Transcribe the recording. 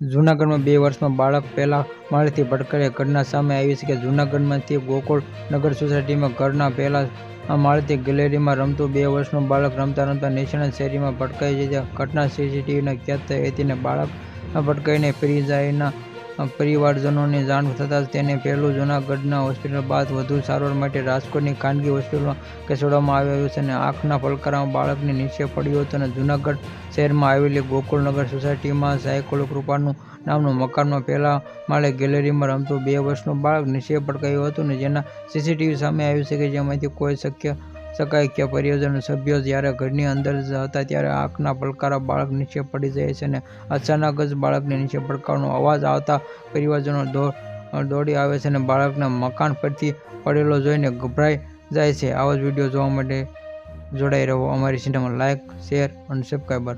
જૂનાગઢમાં બે વર્ષમાં બાળક પહેલા માળેથી ભટકાયા ઘટના સામે આવી છે કે જૂનાગઢમાંથી ગોકુળ નગર સોસાયટીમાં ઘરના પહેલા માળેથી ગેલેરીમાં રમતું બે વર્ષનું બાળક રમતા રમતા નેશનલ શેરીમાં ભટકાઈ જતા ઘટના સીસીટીવીના કેદ થઈ હતી અને બાળક ભટકાઈને ફિરિયાના પરિવારજનોને જાણ થતાં જ તેને પહેલું જૂનાગઢના હોસ્પિટલ બાદ વધુ સારવાર માટે રાજકોટની ખાનગી હોસ્પિટલમાં ખસેડવામાં આવ્યું છે અને આંખના પલકારામાં બાળકને નીચે પડ્યું હતું અને જૂનાગઢ શહેરમાં આવેલી ગોકુળનગર સોસાયટીમાં સાયકોલો કૃપાનું નામનું મકાનમાં પહેલા માળે ગેલેરીમાં રમતું બે વર્ષનું બાળક નીચે પડકાયું હતું અને જેના સીસીટીવી સામે આવ્યું છે કે જેમાંથી કોઈ શક્ય શકાય કે પરિવારના સભ્યો જ્યારે ઘરની અંદર જ હતા ત્યારે આંખના પલકારા બાળક નીચે પડી જાય છે અને અચાનક જ બાળકને નીચે પડકારનો અવાજ આવતા પરિવારજનો દોડી આવે છે અને બાળકને મકાન પરથી પડેલો જોઈને ગભરાઈ જાય છે. આવા જ વીડિયો જોવા માટે જોડાઈ રહો. અમારી ચેનલમાં લાઇક શેર અને સબસ્ક્રાઈબર